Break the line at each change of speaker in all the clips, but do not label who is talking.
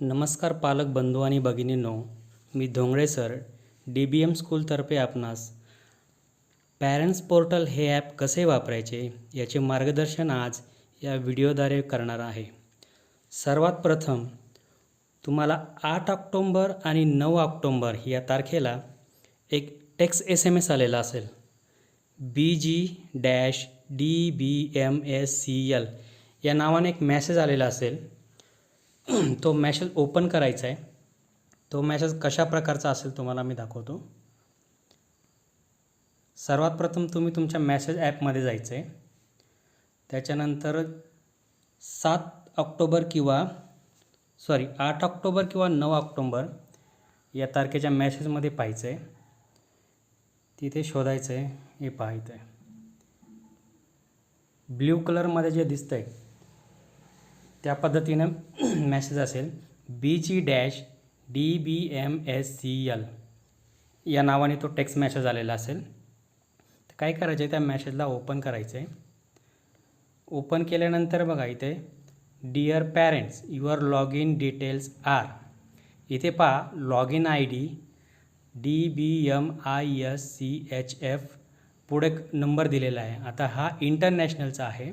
नमस्कार पालक बंधू आणि भगिनींनो मी Dhongale sir D B M स्कूलतर्फे आपणास पॅरेंट्स पोर्टल हे ॲप कसे वापरायचे याचे मार्गदर्शन आज या व्हिडिओद्वारे करणार आहे. सर्वात प्रथम तुम्हाला आठ ऑक्टोंबर आणि नऊ ऑक्टोंबर या तारखेला एक टेक्स एस एम एस आलेला असेल. B G dash D B M S C L या नावाने एक मॅसेज आलेला असेल. तो मॅसेज ओपन करायचा आहे. तो मॅसेज कशा प्रकारचा असेल तुम्हाला मी दाखवतो. सर्वात प्रथम तुम्ही तुमच्या मॅसेज ॲपमध्ये जायचं आहे त्याच्यानंतर सात ऑक्टोबर किंवा सॉरी आठ ऑक्टोबर किंवा नऊ ऑक्टोंबर या तारखेच्या मॅसेजमध्ये पाहायचं आहे तिथे शोधायचं आहे हे पाहायचं आहे ब्ल्यू कलरमध्ये जे दिसतं आहे त्या पद्धतीनं मॅसेज असेल B G dash D B M S C L या नावाने तो टेक्स्ट मॅसेज आलेला असेल. तर काय करायचं आहे त्या मॅसेजला ओपन करायचं आहे ओपन केल्यानंतर बघा इथे dear parents your log in details are इथे पहा log in I D D B M I S C H F पुढे नंबर दिलेला आहे. आता हा इंटरनॅशनलचा आहे.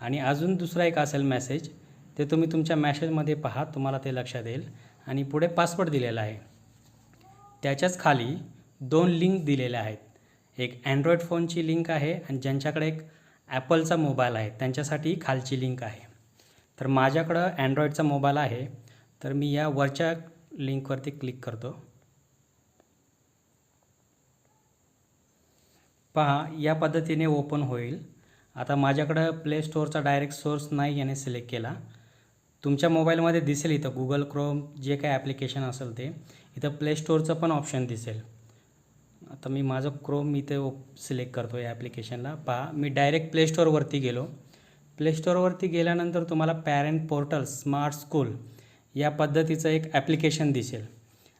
आणि अजून दुसरा एक असेल मेसेज ते तुम्ही तुमच्या मॅसेजमध्ये पहा तुम्हाला ते लक्षात येईल. आणि पुढे पासवर्ड दिलेला आहे. त्याच्याच खाली दोन लिंक दिलेल्या आहेत. एक अँड्रॉईड फोनची लिंक आहे आणि ज्यांच्याकडे एक ॲपलचा मोबाईल आहे त्यांच्यासाठी खालची लिंक आहे. तर माझ्याकडं अँड्रॉईडचा मोबाईल आहे. तर मी या वरच्या लिंकवरती क्लिक करतो. पहा या पद्धतीने ओपन होईल. आता माझ्याकडं प्ले स्टोअरचा डायरेक्ट सोर्स नाही याने सिलेक्ट केला. तुमच्या मोबाईलमध्ये दिसेल इथं गुगल क्रोम जे काय ॲप्लिकेशन असेल ते. इथं प्ले स्टोअरचं पण ऑप्शन दिसेल. आता मी माझं क्रोम इथे सिलेक्ट करतो या ॲप्लिकेशनला पहा मी डायरेक्ट प्ले स्टोअरवरती गेलो. प्ले स्टोअरवरती गेल्यानंतर तुम्हाला पॅरेंट पोर्टल स्मार्ट स्कूल या पद्धतीचं एक ॲप्लिकेशन दिसेल.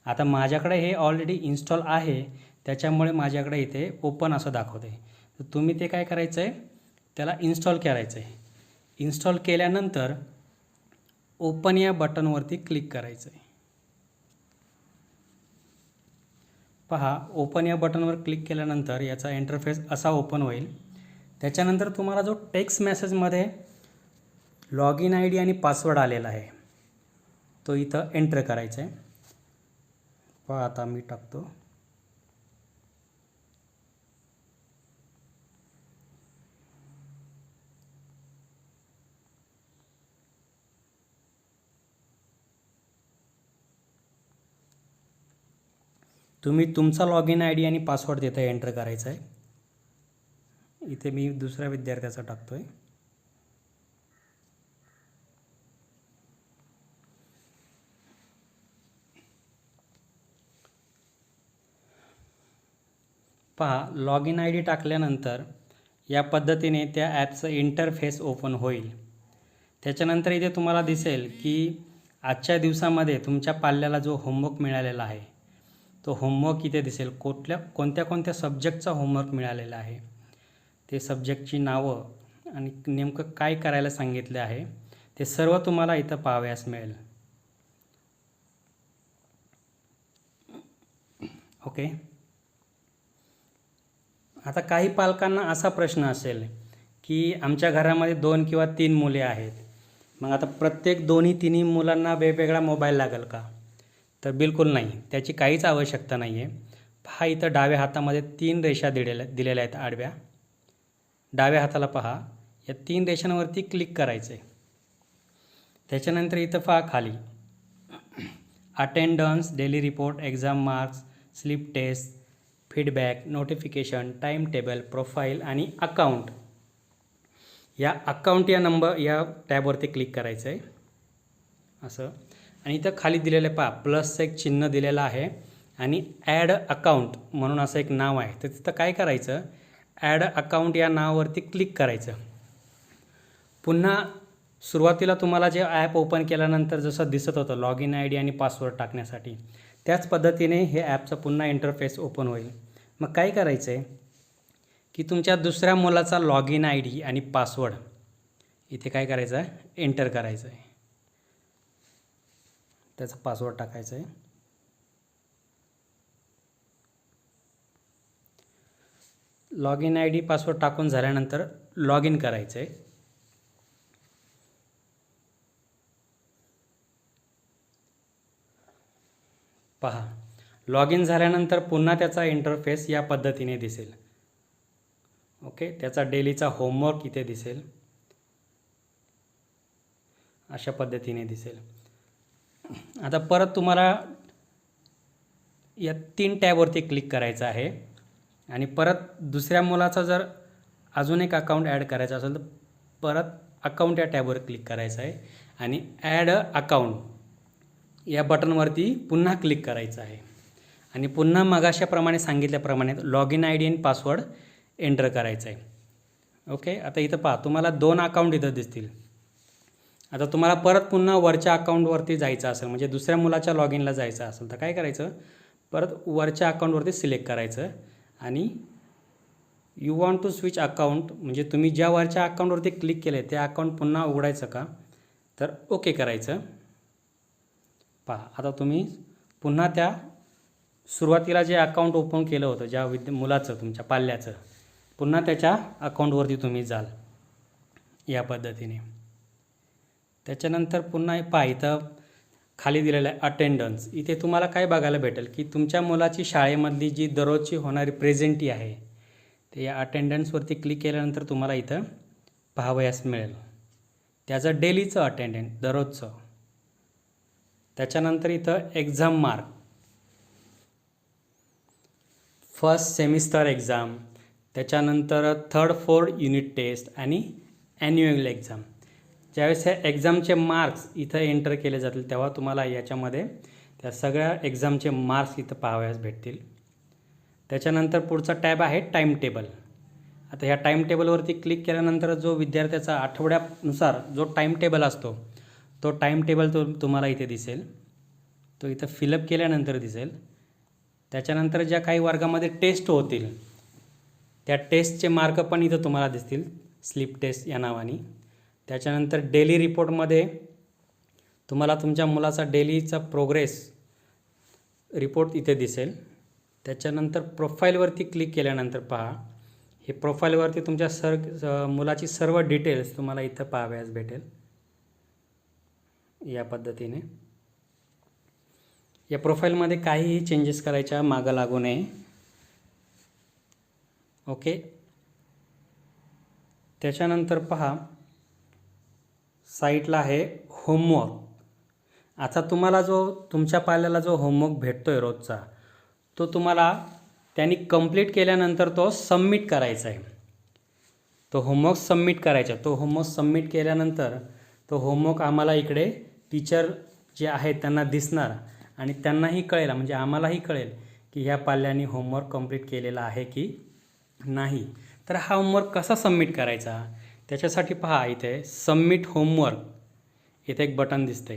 आता माझ्याकडे हे ऑलरेडी इन्स्टॉल आहे. त्याच्यामुळे माझ्याकडे इथे ओपन असं दाखवते. तर तुम्ही ते काय करायचं आहे त्याला इन्स्टॉल करायचं आहे इन्स्टॉल केल्यानंतर ओपन या बटनवरती क्लिक करायचं आहे पहा ओपन या बटनवर क्लिक केल्यानंतर याचा इंटरफेस असा ओपन होईल. त्याच्यानंतर तुम्हाला जो टेक्स्ट मेसेजमध्ये लॉग इन आय डी आणि पासवर्ड आलेला आहे तो इथं एंटर करायचा आहे पहा आता मी टाकतो. तुम्ही तुमचा लॉग इन आय डी आणि पासवर्ड तिथे एंटर करायचा आहे. इथे मी दुसऱ्या विद्यार्थ्याचा टाकतो आहे पहा लॉग इन आय डी टाकल्यानंतर या पद्धतीने त्या ॲपचं इंटरफेस ओपन होईल. त्याच्यानंतर इथे तुम्हाला दिसेल की आजच्या दिवसामध्ये तुमच्या पाल्याला जो होमवर्क मिळालेला आहे तो होमवर्क इथे दिसेल. कुठल्या कोणत्या कोणत्या सब्जेक्टचा होमवर्क मिळालेला आहे? ते सब्जेक्टची नावं आणि नेमकं काय करायला सांगितले आहे ते सर्व तुम्हाला इथं पाहावयास मिळेल. ओके आता काही पालकांना असा प्रश्न असेल की आमच्या घरामध्ये दोन किंवा तीन मुले आहेत. मग आता प्रत्येक दोन्ही तिन्ही मुलांना वेगवेगळा मोबाईल लागेल का? तर बिलकुल नाही. त्याची काहीच आवश्यकता नाही आहे पहा इथं डाव्या हातामध्ये तीन रेषा दिलेल्या दिलेल्या आहेत आडव्या. डाव्या हाताला पहा. या तीन रेषांवरती क्लिक करायचं आहे त्याच्यानंतर इथं पहा खाली. Attendance daily report exam marks slip test feedback notification time table profile आणि अकाउंट या अकाउंट या नंबर या टॅबवरती क्लिक करायचं आहे असं. आणि इथं खाली दिलेलं आहे पहा प्लसचं एक चिन्ह दिलेलं आहे आणि ॲड अकाउंट म्हणून असं एक नाव आहे. तर तिथं काय करायचं? ॲड अकाउंट या नावावरती क्लिक करायचं. पुन्हा सुरुवातीला तुम्हाला जे ॲप ओपन केल्यानंतर जसं दिसत होतं लॉग इन आय डी आणि पासवर्ड टाकण्यासाठी त्याच पद्धतीने हे ॲपचं पुन्हा इंटरफेस ओपन होईल. मग काय करायचं आहे की तुमच्या दुसऱ्या मुलाचा लॉग इन आय डी आणि पासवर्ड इथे काय करायचं? आहे एंटर करायचं आहे त्याचा पासवर्ड टाकायचा आहे. Log in I D password टाकून झाल्यानंतर लॉग इन करायचं आहे. पहा लॉग इन झाल्यानंतर पुन्हा त्याचा इंटरफेस या पद्धतीने दिसेल. ओके त्याचा डेलीचा होमवर्क इथे दिसेल. अशा पद्धतीने दिसेल. आता परत तुम्हाला या तीन टॅबवरती क्लिक करायचं आहे. आणि परत दुसऱ्या मुलाचा जर अजून एक अकाउंट ॲड करायचं असेल तर परत अकाउंट या टॅबवर क्लिक करायचं आहे. आणि ॲड अकाउंट या बटनवरती पुन्हा क्लिक करायचं आहे. आणि पुन्हा मगाशाप्रमाणे सांगितल्याप्रमाणे लॉग इन आय डी आणि पासवर्ड एंटर करायचं आहे. ओके आता इथं पहा तुम्हाला दोन अकाउंट इथं दिसतील. आता तुम्हाला परत पुन्हा वरच्या अकाउंटवरती जायचं असेल म्हणजे दुसऱ्या मुलाच्या लॉग इनला जायचं असेल तर काय करायचं? परत वरच्या अकाउंटवरती सिलेक्ट करायचं आणि you want to switch account म्हणजे तुम्ही ज्या वरच्या अकाउंटवरती क्लिक केलं आहे ते अकाउंट पुन्हा उघडायचं का? तर ओके करायचं. पहा आता तुम्ही पुन्हा त्या सुरुवातीला जे अकाउंट ओपन केलं होतं ज्या विद्या मुलाचं तुमच्या पाल्याचं पुन्हा त्याच्या अकाउंटवरती तुम्ही जाल या पद्धतीने. त्याच्यानंतर पुन्हा पहा इथं खाली दिलेलं आहे अटेंडन्स इथे तुम्हाला काय बघायला भेटेल की तुमच्या मुलाची शाळेमधली जी दररोजची होणारी प्रेझेंटी आहे ते या अटेंडन्सवरती क्लिक केल्यानंतर तुम्हाला इथं पाहावयास मिळेल. त्याचं डेलीचं अटेंडन्स दररोजचं. त्याच्यानंतर इथं exam mark first semester exam त्याच्यानंतर थर्ड फोर्थ युनिट टेस्ट आणि ॲन्युअल एक्झाम ज्यावेळेस ह्या एक्झामचे मार्क्स इथं एंटर केले जातील तेव्हा तुम्हाला याच्यामध्ये त्या सगळ्या एक्झामचे मार्क्स इथं पाहावयास भेटतील. त्याच्यानंतर पुढचा टॅब आहे टाईम टेबल आता ह्या टाईम टेबलवरती क्लिक केल्यानंतर जो विद्यार्थ्याचा आठवड्यानुसार जो टाईम टेबल असतो तो टाईम टेबल तो तुम्हाला इथे दिसेल. तो इथं फिलअप केल्यानंतर दिसेल. त्याच्यानंतर ज्या काही वर्गामध्ये टेस्ट होतील त्या टेस्टचे मार्क पण इथं तुम्हाला दिसतील. स्लिप टेस्ट या नावाने. त्याच्यानंतर डेली रिपोर्टमध्ये तुम्हाला तुमच्या मुलाचा डेलीचा प्रोग्रेस रिपोर्ट इथे दिसेल. त्याच्यानंतर प्रोफाईलवरती क्लिक केल्यानंतर पहा. हे प्रोफाईलवरती तुमच्या सर मुलाची सर्व डिटेल्स तुम्हाला इथं पाहावयास भेटेल. या पद्धतीने. या प्रोफाईलमध्ये काहीही चेंजेस करायच्या मागं लागू नये. ओके? त्याच्यानंतर पहा. साईटला आहे होमवर्क. आता तुम्हाला जो तुमच्या पाल्याला जो होमवर्क भेटतो आहे रोजचा तो तुम्हाला त्यांनी कंप्लीट केल्यानंतर तो सबमिट करायचा आहे. तो होमवर्क सबमिट करायचा तो होमवर्क सबमिट केल्यानंतर तो होमवर्क आम्हाला इकडे टीचर जे आहेत त्यांना दिसणार आणि त्यांनाही कळेल म्हणजे आम्हालाही कळेल की ह्या पाल्याने होमवर्क कंप्लीट केलेला आहे की नाही. तर हा होमवर्क कसा सबमिट करायचा? त्याच्यासाठी पहा इथे सबमिट होमवर्क इथे एक बटन दिसते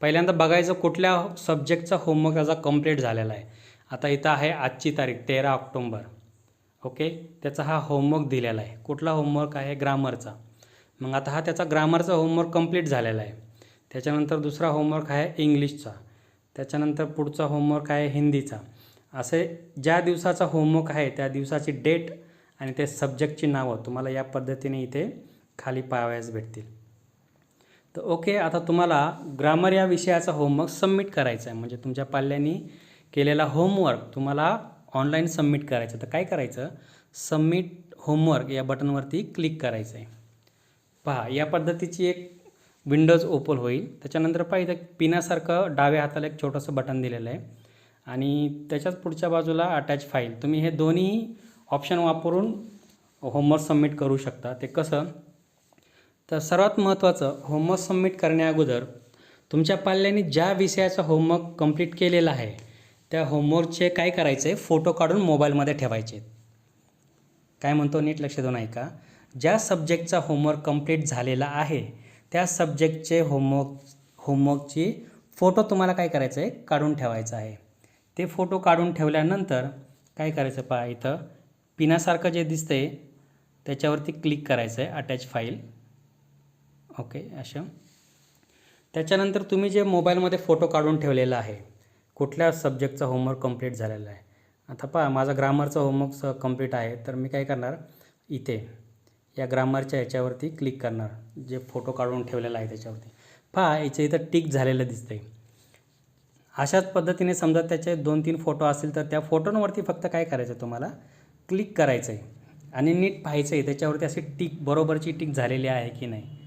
पहिल्यांदा बघायचं कुठल्या सब्जेक्टचा होमवर्क त्याचा कंप्लीट झालेला आहे. आता इथं आहे आजची तारीख तेरा ऑक्टोंबर. ओके? त्याचा हा होमवर्क दिलेला आहे. कुठला होमवर्क आहे? ग्रामरचा मग आता हा त्याचा ग्रामरचा होमवर्क कंप्लीट झालेला आहे. त्याच्यानंतर दुसरा होमवर्क आहे इंग्लिशचा त्याच्यानंतर पुढचा होमवर्क आहे हिंदीचा असे ज्या दिवसाचा होमवर्क आहे त्या दिवसाची डेट आणि त्या सब्जेक्टची नावं. तुम्हाला या पद्धतीने इथे खाली पाहावयास भेटतील. तर ओके आता तुम्हाला ग्रामर या विषयाचा होमवर्क सबमिट करायचा आहे. म्हणजे तुमच्या पाल्याने केलेला होमवर्क तुम्हाला ऑनलाईन सबमिट करायचं तर काय करायचं? सबमिट होमवर्क या बटनवरती क्लिक करायचं आहे. पहा या पद्धतीची एक विंडोज ओपन होईल. त्याच्यानंतर पहा इथं पिनासारखं डाव्या हाताला एक छोटंसं बटन दिलेलं आहे. आणि त्याच्याच पुढच्या बाजूला अटॅच फाईल. तुम्ही हे दोन्ही ऑप्शन वापरून होमवर्क सबमिट करू शकता. ते कसं? तर सर्वात महत्त्वाचं होमवर्क सबमिट करण्याअगोदर तुमच्या पाल्याने ज्या विषयाचा होमवर्क कंप्लीट केलेला आहे त्या होमवर्कचे काय करायचं आहे फोटो काढून मोबाईलमध्ये ठेवायचे. काय म्हणतो नीट लक्ष देऊन ऐका. ज्या सब्जेक्टचा होमवर्क कंप्लीट झालेला आहे त्या सब्जेक्टचे होमवर्क होमवर्कची फोटो तुम्हाला काय करायचं आहे काढून ठेवायचं आहे. ते फोटो काढून ठेवल्यानंतर काय करायचं पहा इथं. पिनासारखं जे दिसतंय त्याच्यावरती क्लिक करायचं आहे अटॅच फाईल ओके अशा. त्याच्यानंतर तुम्ही जे मोबाईलमध्ये फोटो काढून ठेवलेला आहे कुठल्या सब्जेक्टचा होमवर्क कंप्लीट झालेला आहे? आता पहा माझा ग्रामरचा होमवर्क कंप्लीट आहे तर मी काय करणार? इथे या ग्रामरच्या ह्याच्यावरती क्लिक करणार जे फोटो काढून ठेवलेला आहे त्याच्यावरती. पहा याच्या इथं टिक झालेलं दिसतंय. अशाच पद्धतीने समजा त्याचे दोन तीन फोटो असतील तर त्या फोटोंवरती फक्त काय करायचं तुम्हाला? क्लिक करायचं आहे आणि नीट पाहायचं आहे त्याच्यावरती अशी टिक बरोबरची टिक झालेली आहे की नाही?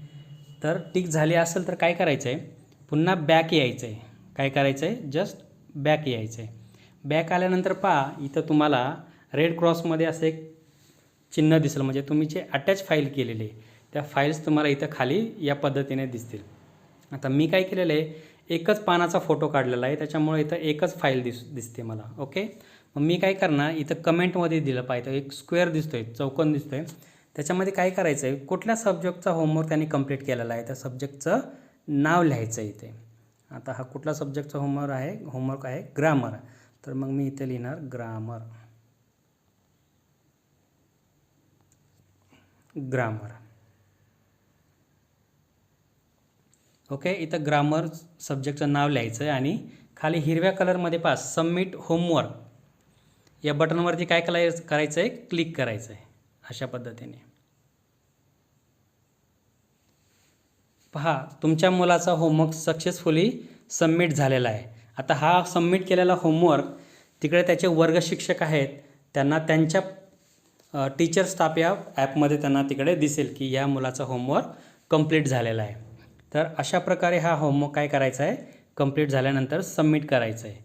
तर टिक झाली असेल तर काय करायचं आहे? पुन्हा बॅक यायचं आहे. काय करायचं आहे? जस्ट बॅक यायचं आहे. बॅक आल्यानंतर पहा इथं तुम्हाला रेड क्रॉसमध्ये असं एक चिन्ह दिसेल. म्हणजे तुम्ही जे अटॅच फाईल केलेली आहे त्या फाईल्स तुम्हाला इथं खाली या पद्धतीने दिसतील. आता मी काय केलेलं आहे? एकच पानाचा फोटो काढलेला आहे. त्याच्यामुळे इथं एकच फाईल दिस दिसते मला. ओके मग मी काय करणार? इथं कमेंटमध्ये दिलं पाहिजे. एक स्क्वेअर दिसतो आहे चौकन दिसतो आहे त्याच्यामध्ये काय करायचं आहे कुठल्या सब्जेक्टचा होमवर्क त्यांनी कंप्लीट केलेला आहे? त्या सब्जेक्टचं नाव लिहायचं आहे इथे. आता हा कुठला सब्जेक्टचा होमवर्क आहे? होमवर्क आहे ग्रामर तर मग मी इथे लिहिणार ग्रामर ग्रामर ओके इथं ग्रामर सब्जेक्टचं नाव लिहायचं आहे आणि खाली हिरव्या कलरमध्ये पास सबमिट होमवर्क या बटनवरती काय करायचं करायचं आहे क्लिक करायचं आहे अशा पद्धतीने. पहा तुमच्या मुलाचा होमवर्क सक्सेसफुली सबमिट झालेला आहे. आता हा सबमिट केलेला होमवर्क तिकडे त्याचे वर्ग शिक्षक आहेत त्यांना त्यांच्या टीचर स्टाफ या ॲपमध्ये त्यांना तिकडे दिसेल की या मुलाचा होमवर्क कंप्लीट झालेला आहे. तर अशा प्रकारे हा होमवर्क काय करायचा आहे? कंप्लीट झाल्यानंतर सबमिट करायचं आहे.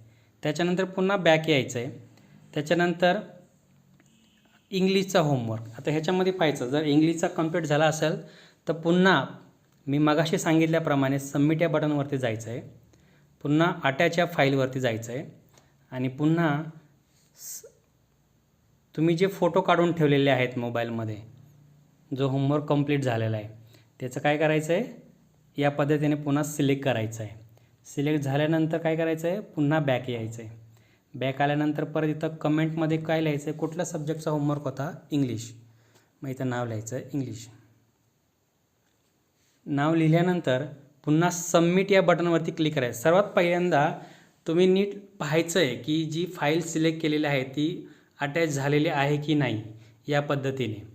त्याच्यानंतर पुन्हा बॅक यायचं आहे. त्याच्यानंतर इंग्लिशचा होमवर्क आता ह्याच्यामध्ये पाहायचं जर इंग्लिशचा कंप्लीट झाला असेल तर पुन्हा मी मगाशी सांगितल्याप्रमाणे सबमिट या बटनवरती जायचं आहे पुन्हा आट्याच्या फाईलवरती जायचं आहे आणि पुन्हा स- तुम्ही जे फोटो काढून ठेवलेले आहेत मोबाईलमध्ये जो होमवर्क कंप्लीट झालेला आहे त्याचं काय करायचं आहे या पद्धतीने पुन्हा सिलेक्ट करायचं आहे सिलेक्ट झाल्यानंतर काय करायचं आहे पुन्हा बॅक यायचं आहे बॅक आल्यानंतर परत इथं कमेंटमध्ये काय लिहायचं आहे कुठल्या सब्जेक्टचा होमवर्क होता? इंग्लिश मग इथं नाव लिहायचं आहे इंग्लिश नाव लिहिल्यानंतर पुन्हा सबमिट या बटनवरती क्लिक करायचं. सर्वात पहिल्यांदा तुम्ही नीट पाहायचं आहे की जी फाईल सिलेक्ट केलेली आहे ती अटॅच झालेली आहे की नाही या पद्धतीने.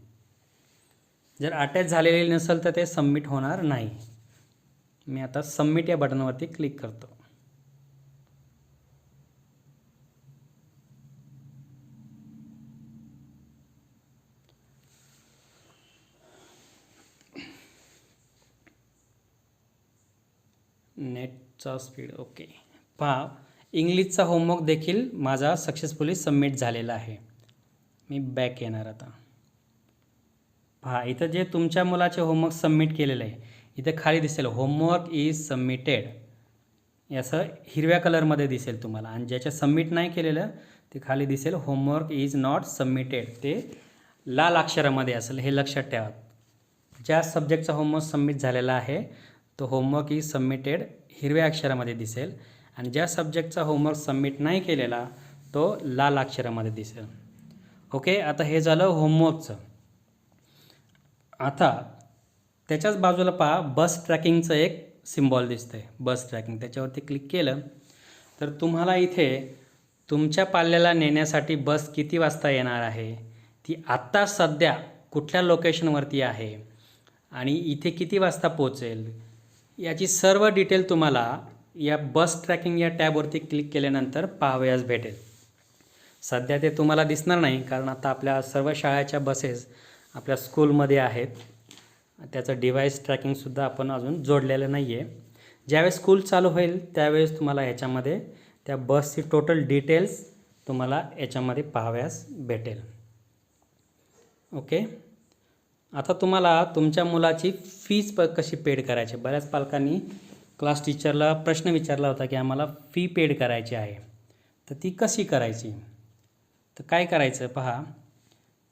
जर अटॅच झालेली नसेल तर ते सबमिट होणार नाही. मी आता सबमिट या बटनवरती क्लिक करतो. नेटचा स्पीड ओके पहा इंग्लिशचा होमवर्क देखील माझा सक्सेसफुली सबमिट झालेला आहे. मी बॅक येणार आता. पहा इथं जे तुमच्या मुलाचे होमवर्क सबमिट केलेलं आहे इथं खाली दिसेल होमवर्क इज सबमिटेड असं हिरव्या कलरमध्ये दिसेल तुम्हाला. आणि ज्याच्या सबमिट नाही केलेलं ते खाली दिसेल होमवर्क इज नॉट सबमिटेड ते लाल अक्षरामध्ये असेल हे लक्षात ठेवा. ज्या सब्जेक्टचा होमवर्क सबमिट झालेला आहे तो होमवर्क इज सबमिटेड हिरव्या अक्षरामध्ये दिसेल आणि ज्या सब्जेक्टचा होमवर्क सबमिट नाही केलेला तो लाल अक्षरामध्ये दिसेल. ओके आता हे झालं होमवर्कचं आता त्याच्याच बाजूला पहा बस ट्रॅकिंगचं एक सिम्बॉल दिसतंय. बस ट्रॅकिंग त्याच्यावरती क्लिक केलं तर तुम्हाला इथे तुमच्या पाल्याला नेण्यासाठी बस किती वाजता येणार आहे? ती आत्ता सध्या कुठल्या लोकेशनवरती आहे? आणि इथे किती वाजता पोचेल याची सर्व डिटेल तुम्हाला या बस ट्रॅकिंग या टॅबवरती क्लिक केल्यानंतर पाहावयास भेटेल. सध्या ते तुम्हाला दिसणार नाही कारण आता आपल्या सर्व शाळेच्या बसेस आपल्या स्कूलमध्ये आहेत. त्याचं डिव्हाइस ट्रॅकिंगसुद्धा आपण अजून जोडलेलं नाही आहे ज्यावेळेस स्कूल चालू होईल त्यावेळेस तुम्हाला ह्याच्यामध्ये त्या बसची टोटल डिटेल्स तुम्हाला याच्यामध्ये पाहाव्यास भेटेल. ओके? आता तुम्हाला तुमच्या मुलाची फीज प कशी पेड करायची? बऱ्याच पालकांनी क्लास टीचरला प्रश्न विचारला होता की आम्हाला फी पेड करायची आहे. तर ती कशी करायची? तर काय करायचं पहा?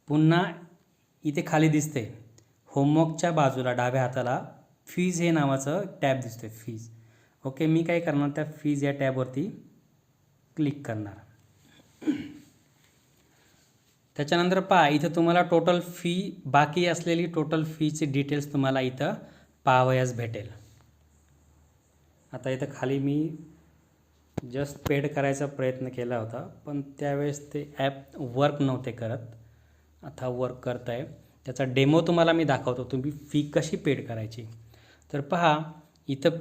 पुन्हा इथे खाली दिसते. होमवर्कच्या बाजूला डाव्या हाताला फीज हे नावाचं टॅब दिसते फीज ओके मी काय करणार? त्या फीज या टॅबवरती क्लिक करणार. त्याच्यानंतर पहा इथं तुम्हाला टोटल फी बाकी असलेली टोटल फीची डिटेल्स तुम्हाला इथं पाहावयास भेटेल. आता इथं खाली मी जस्ट पेड करायचा प्रयत्न केला होता पण त्यावेळेस ते ॲप वर्क नव्हते करत. आता वर्क करत आहे त्याचा डेमो तुम्हाला मी दाखवतो तुम्ही फी कशी पेड करायची. तर पहा इथं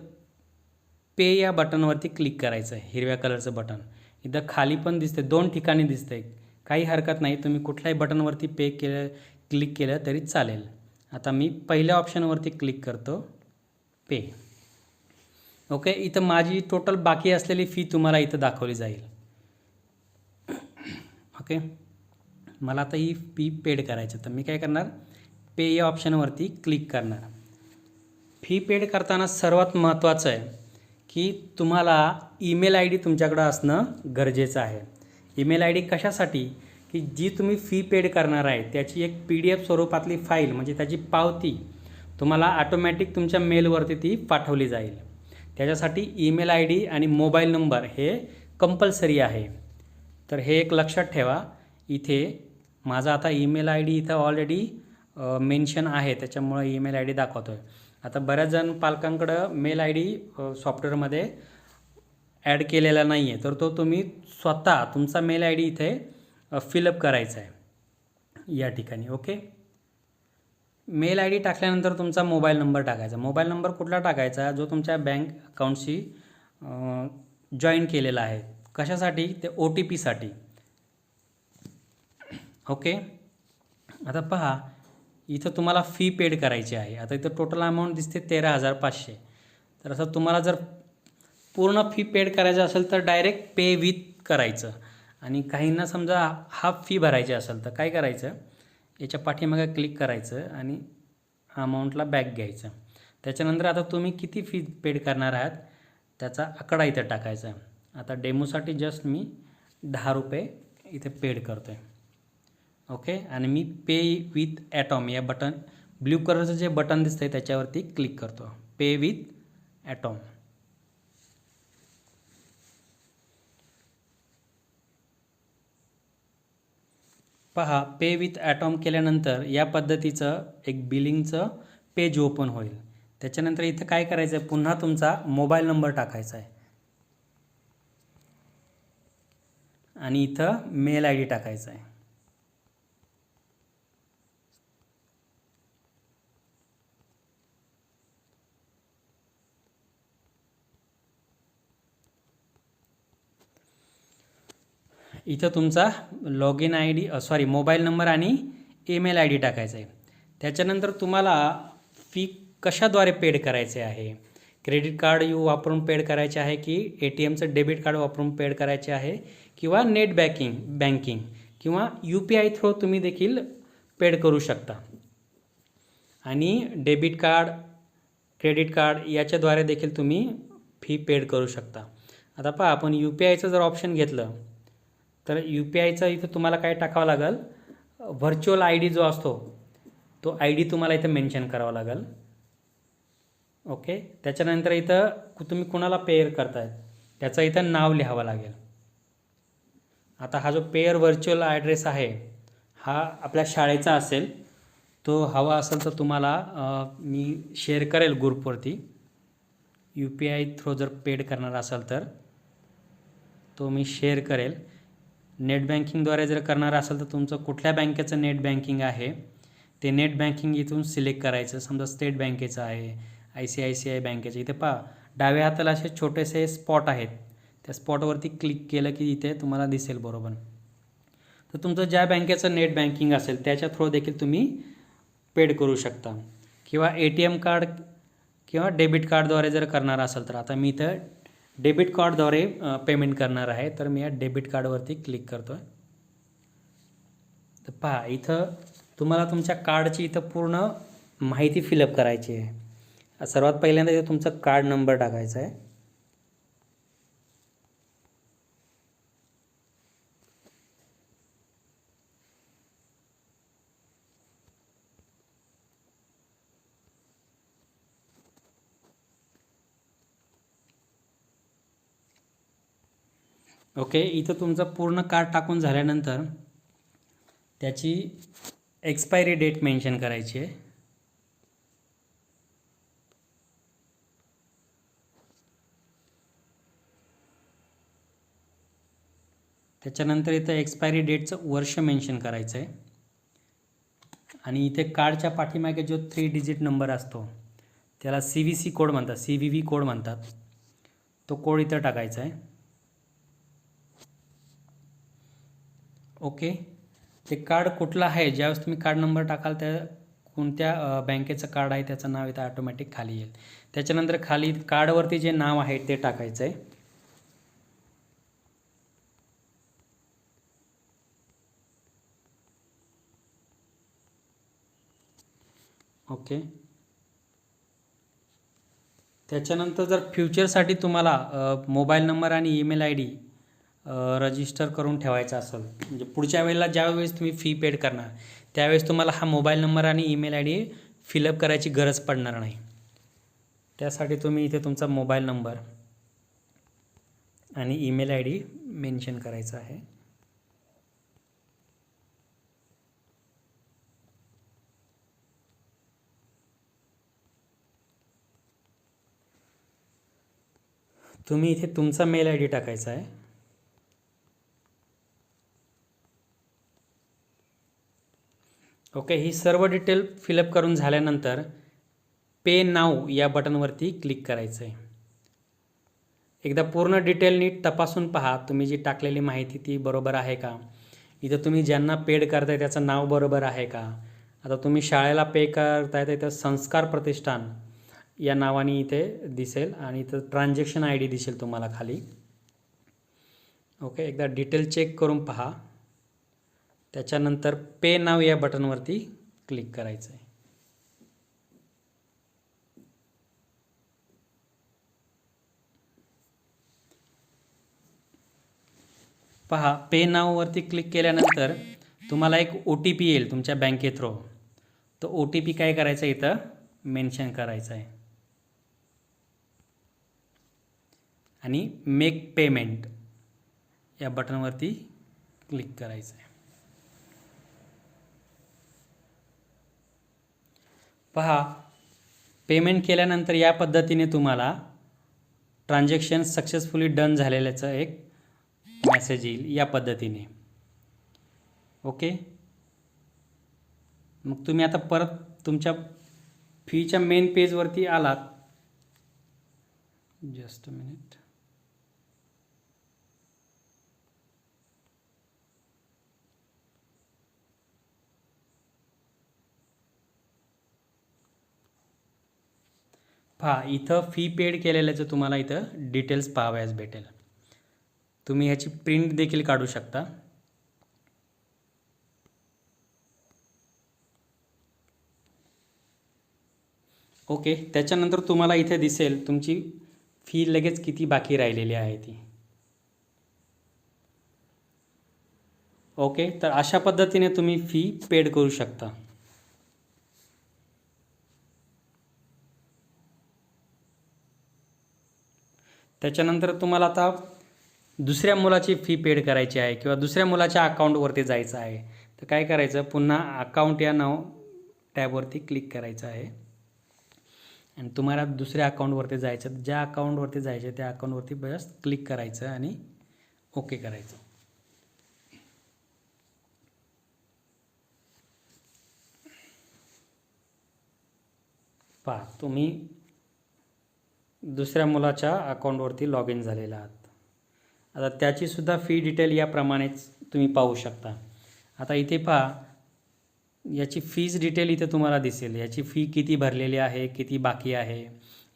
पे या बटनवरती क्लिक करायचं आहे हिरव्या कलरचं बटन इथं खाली पण दिसते दोन ठिकाणी दिसते काही हरकत नाही. तुम्ही कुठल्याही बटनवरती पे केलं क्लिक केलं तरी चालेल. आता मी पहिल्या ऑप्शनवरती क्लिक करतो. पे. ओके? इथं माझी टोटल बाकी असलेली फी तुम्हाला इथं दाखवली जाईल. ओके? मला आता ही फी पेड करायची तर मी काय करणार? पे या ऑप्शनवरती क्लिक करणार. फी पेड करताना सर्वात महत्त्वाचं आहे की तुम्हाला ईमेल आय डी तुमच्याकडं असणं गरजेचं आहे. ईमेल आय डी कशासाठी? की जी तुम्ही फी पेड करणार आहे त्याची एक पी डी एफ स्वरूपातली फाईल म्हणजे त्याची पावती तुम्हाला ऑटोमॅटिक तुमच्या मेलवरती ती पाठवली जाईल. त्याच्यासाठी ईमेल आय डी आणि मोबाईल नंबर हे कंपल्सरी आहे. तर हे एक लक्षात ठेवा. इथे माझा आता ईमेल आय डी इथं ऑलरेडी मेन्शन आहे त्याच्यामुळं ईमेल आय डी दाखवतो आहे आता बऱ्याच जण पालकांकडं मेल आय डी सॉफ्टवेअरमध्ये ॲड केलेला नाही आहे. तर तो तुम्ही स्वतः तुमचा मेल आय डी इथे फिलअप करायचा आहे. या ठिकाणी ओके? मेल आय डी टाकल्यानंतर तुमचा मोबाईल नंबर टाकायचा. मोबाईल नंबर कुठला टाकायचा? जो तुमच्या बँक अकाउंटशी जॉईन केलेला आहे. कशासाठी? ते ओ टी पीसाठी ओके? आता पहा इथं तुम्हाला फी पेड करायची आहे. आता इथं टोटल अमाऊंट दिसते तेरा हजार पाचशे. तर असं तुम्हाला जर पूर्ण फी पेड करायचं असेल तर डायरेक्ट पे विथ करायचं. आणि काहींना समजा हाफ फी भरायची असेल तर काय करायचं? याच्या पाठीमागे क्लिक करायचं आणि अमाऊंटला बॅक घ्यायचं. त्याच्यानंतर आता तुम्ही किती फी पेड करणार आहात? त्याचा आकडा इथं टाकायचा आता डेमोसाठी जस्ट मी दहा रुपये इथे पेड करतो आहे ओके आणि मी पे विथ ॲटॉम या बटन ब्ल्यू कलरचं जे बटन दिसतं आहे त्याच्यावरती क्लिक करतो. पे विथ ॲटॉम पहा पे विथ ॲटॉम केल्यानंतर या पद्धतीचं एक बिलिंगचं पेज ओपन होईल. त्याच्यानंतर इथं काय करायचं आहे पुन्हा तुमचा मोबाईल नंबर टाकायचा आहे. आणि इथं मेल आय डी टाकायचा आहे. इथं तुमचा log in I D sorry mobile number आणि ईमेल आय डी टाकायचा आहे. त्याच्यानंतर तुम्हाला फी कशाद्वारे पेड करायचे आहे? क्रेडिट कार्ड यू वापरून पेड करायचे आहे की ए टी एमचं डेबिट कार्ड वापरून पेड करायचे आहे? किंवा नेट बँकिंग बँकिंग किंवा यू पी आय थ्रू तुम्ही देखील पेड करू शकता. आणि डेबिट कार्ड क्रेडिट कार्ड याच्याद्वारे देखील तुम्ही फी पेड करू शकता. आता पहा आपण यू पी आयचं जर ऑप्शन घेतलं तर यू पी आयचं इथं तुम्हाला काय टाकावं लागेल? व्हर्च्युअल आय डी जो असतो तो आय डी तुम्हाला इथं मेन्शन करावा लागेल. ओके त्याच्यानंतर इथं कु- तुम्ही कुणाला पेअर करताय? त्याचं इथं नाव लिहावं लागेल. आता हा जो पेअर व्हर्च्युअल ॲड्रेस आहे हा आपल्या शाळेचा असेल तो हवा असेल तर तुम्हाला मी शेअर करेल ग्रुपवरती यू पी आय थ्रू जर पेड करणार असाल तर तो मी शेअर करेल. नेट बँकिंगद्वारे जर करणार असाल तर तुमचं कुठल्या बँकेचं नेट बँकिंग आहे? ते नेट बँकिंग इथून सिलेक्ट करायचं. समजा स्टेट बँकेचं आहे I C I C I बँकेचं. इथे पहा डाव्या हाताला असे छोटेसे स्पॉट आहेत. त्या स्पॉटवरती क्लिक केलं की इथे तुम्हाला दिसेल बरोबर. तर तुमचं ज्या बँकेचं नेट बँकिंग असेल त्याच्या थ्रू देखील तुम्ही पेड करू शकता. किंवा ए टी एम कार्ड किंवा डेबिट कार्डद्वारे जर करणार असाल तर आता मी इथं डेबिट कार्डद्वारे पेमेंट करणार आहे. तर मी या डेबिट कार्डवरती क्लिक करतो आहे तर पहा इथं तुम्हाला तुमच्या कार्डची इथं पूर्ण माहिती फिलअप करायची आहे. सर्वात पहिल्यांदा इथं तुमचा कार्ड नंबर टाकायचा आहे. ओके इथं तुमचं पूर्ण कार्ड टाकून झाल्यानंतर त्याची एक्सपायरी डेट मेन्शन करायची आहे. त्याच्यानंतर इथं एक्सपायरी डेटचं वर्ष मेन्शन करायचं आहे. आणि इथे कार्डच्या पाठीमागे जो थ्री डिजिट नंबर असतो त्याला सी व्ही सी कोड म्हणतात सी व्ही व्ही कोड म्हणतात. तो कोड इथं टाकायचा आहे. ओके. ते कार्ड कुठलं आहे? ज्यावेळेस तुम्ही कार्ड नंबर टाकाल त्या कोणत्या बँकेचं कार्ड आहे त्याचं नाव इथं ऑटोमॅटिक खाली येईल. त्याच्यानंतर खाली कार्डवरती जे नाव आहे ते टाकायचं आहे ओके. त्याच्यानंतर जर फ्युचरसाठी तुम्हाला मोबाईल नंबर आणि ईमेल आय डी रजिस्टर करून ठेवायचा असेल. म्हणजे पुढच्या वेळेला ज्यावेळेस तुम्ही फी पेड करणार त्यावेळेस तुम्हाला हा मोबाईल नंबर आणि email I D fill up करायची गरज पडणार नाही. त्यासाठी तुम्ही इथे तुमचा मोबाईल नंबर आणि ईमेल आय डी मेन्शन करायचा आहे. तुम्ही इथे तुमचा मेल आय डी टाकायचा आहे. ओके ही सर्व डिटेल फिलअप करून झाल्यानंतर पे नाव या बटनवरती क्लिक करायचं आहे एकदा पूर्ण डिटेल नीट तपासून पहा तुम्ही जी टाकलेली माहिती ती बरोबर आहे का? इथं तुम्ही ज्यांना पेड करताय त्याचं नाव बरोबर आहे का? आता तुम्ही शाळेला पे करताय तर इथं संस्कार प्रतिष्ठान या नावाने इथे दिसेल आणि इथं ट्रान्झॅक्शन आय डी दिसेल तुम्हाला खाली. ओके एकदा डिटेल चेक करून पहा. त्याच्यानंतर पे नाव या बटनवरती क्लिक करायचं आहे पहा पे नाववरती क्लिक केल्यानंतर तुम्हाला एक ओ टी पी येईल तुमच्या बँके थ्रू. तो ओ टी पी काय करायचा आहे इथं? मेन्शन करायचा आहे आणि मेक पेमेंट या बटनवरती क्लिक करायचं आहे पहा पेमेंट केल्यानंतर या पद्धतीने तुम्हाला ट्रान्झॅक्शन सक्सेसफुली डन झालेल्याचं एक मेसेज येईल या पद्धतीने. ओके मग तुम्ही आता परत तुमच्या फीच्या मेन पेजवरती आलात. जस्ट अ मिनिट पहा इथं फी पेड केलेल्याचं तुम्हाला इथं डिटेल्स पाहावयास भेटेल. तुम्ही ह्याची प्रिंट देखील काढू शकता. ओके त्याच्यानंतर तुम्हाला इथे दिसेल तुमची फी लगेच किती बाकी राहिलेली आहे ती. ओके तर अशा पद्धतीने तुम्ही फी पेड करू शकता. त्याच्यानंतर तुम्हाला आता दुसऱ्या मुलाची फी पेड करायची आहे किंवा दुसऱ्या मुलाच्या अकाउंटवरती जायचं आहे. तर काय करायचं? पुन्हा अकाउंट या नाव टॅबवरती क्लिक करायचं आहे. आणि तुम्हाला दुसऱ्या अकाउंटवरती जायचं ज्या अकाउंटवरती जायचं त्या अकाउंटवरती बस क्लिक करायचं आणि ओके करायचं. पहा तुम्ही दुसऱ्या मुलाच्या अकाउंटवरती लॉग इन झालेला आहात. आता त्याचीसुद्धा फी डिटेल याप्रमाणेच तुम्ही पाहू शकता. आता इथे पहा याची फीज डिटेल इथे तुम्हाला दिसेल. याची फी किती भरलेली आहे किती बाकी आहे.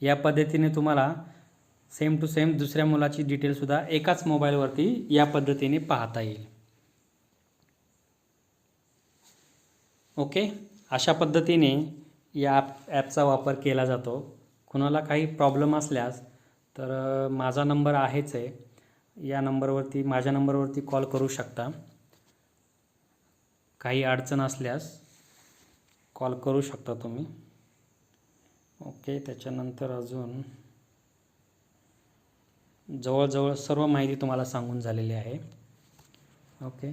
या पद्धतीने तुम्हाला सेम टू सेम दुसऱ्या मुलाची डिटेलसुद्धा एकाच मोबाईलवरती या पद्धतीने पाहता येईल. ओके अशा पद्धतीने या ॲप ॲपचा वापर केला जातो. कुणाला काही प्रॉब्लेम असल्यास तर माझा नंबर आहेच आहे. या नंबरवरती माझ्या नंबरवरती कॉल करू शकता. काही अडचण असल्यास कॉल करू शकता तुम्ही. ओके त्याच्यानंतर अजून जवळजवळ सर्व माहिती तुम्हाला सांगून झालेली आहे. Okay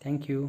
thank you